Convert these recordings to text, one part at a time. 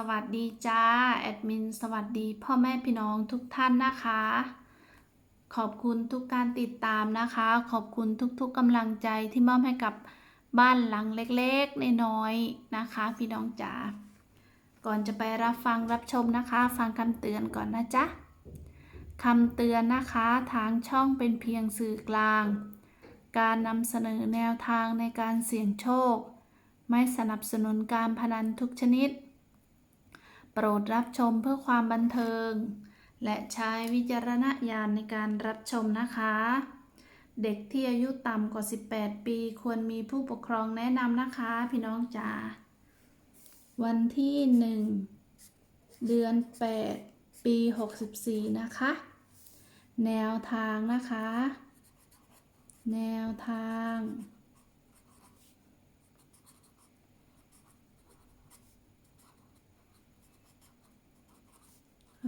สวัสดีจ้า แอดมิน สวัสดีพ่อแม่พี่น้องทุกท่านนะคะ ขอบคุณทุกการติดตามนะคะ ขอบคุณทุกๆกำลังใจที่มอบให้กับบ้านหลังเล็กๆน้อยๆนะคะ พี่น้องจ๋าก่อนจะไปรับฟังรับชมนะคะ ฟังคำเตือนก่อนนะจ๊ะคำเตือนนะคะทางช่องเป็นเพียงสื่อกลาง การนำเสนอแนวทางในการเสี่ยงโชค ไม่สนับสนุนการพนันทุกชนิด โปรดรับชมเพื่อความบันเทิง และใช้วิจารณญาณในการรับชมนะคะ เด็กที่อายุต่ำกว่า 18 ปีควรมีผู้ปกครองแนะนำนะคะ พี่น้องจ๋าวันที่ 1 เดือน 8 ปี 64 นะคะ แนวทางนะคะ แนวทาง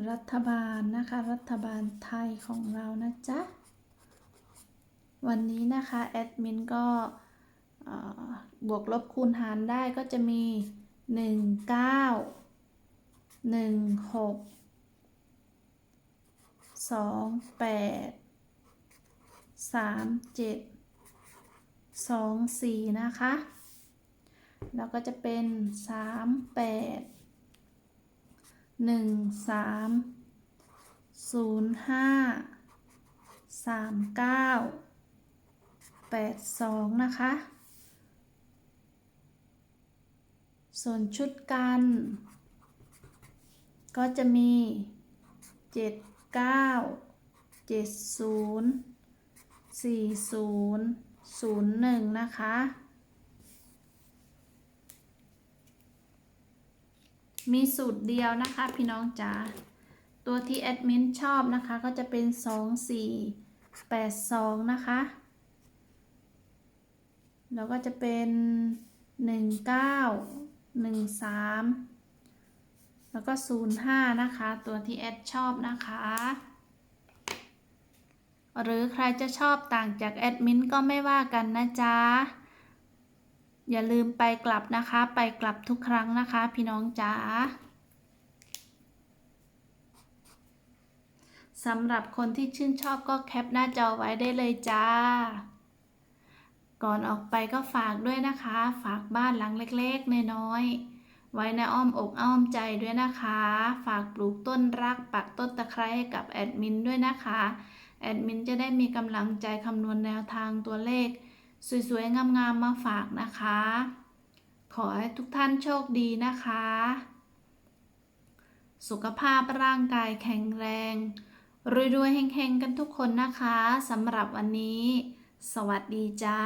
รัฐบาลนะคะ รัฐบาลไทยของเรานะจ๊ะ วันนี้นะคะ แอดมินก็บวกลบคูณหารได้ก็จะมี 1 9 1 6 2 8 3 7 2 4 นะคะ แล้วก็จะเป็น 3 8 หนึ่งสามศูนย์ห้าสามเก้าแปดสองนะคะ ส่วนชุดกัน ก็จะมีเจ็ดเก้าเจ็ดศูนย์สี่ศูนย์ศูนย์หนึ่งนะคะ มีสูตรเดียวนะคะ พี่น้องจ๋าตัวที่แอดมินชอบนะคะ ก็จะเป็น 2 4 8 2 นะคะ แล้วก็จะเป็น 1 9 1 3 แล้วก็ 0 5 นะคะ ตัวที่แอดชอบนะคะ หรือใครจะชอบต่างจากแอดมินก็ไม่ว่ากันนะจ๊ะ อย่าลืมไปกลับนะคะ ไปกลับทุกครั้งนะคะ พี่น้องจ๋าสำหรับคนที่ชื่นชอบก็แคปหน้าจอไว้ได้เลยจ้า ก่อนออกไปก็ฝากด้วยนะคะ ฝากบ้านหลังเล็กๆน้อยๆไว้ในอ้อมอกอ้อมใจด้วยนะคะ ฝากปลูกต้นรักปักต้นตะไคร้ให้กับแอดมินด้วยนะคะ แอดมินจะได้มีกำลังใจคำนวณแนวทางตัวเลข สวยๆ งามๆ มาฝากนะคะ ขอให้ทุกท่านโชคดีนะคะ สุขภาพร่างกายแข็งแรง รวยๆเฮงๆ กันทุกคนนะคะสำหรับวันนี้ สวัสดีจ้า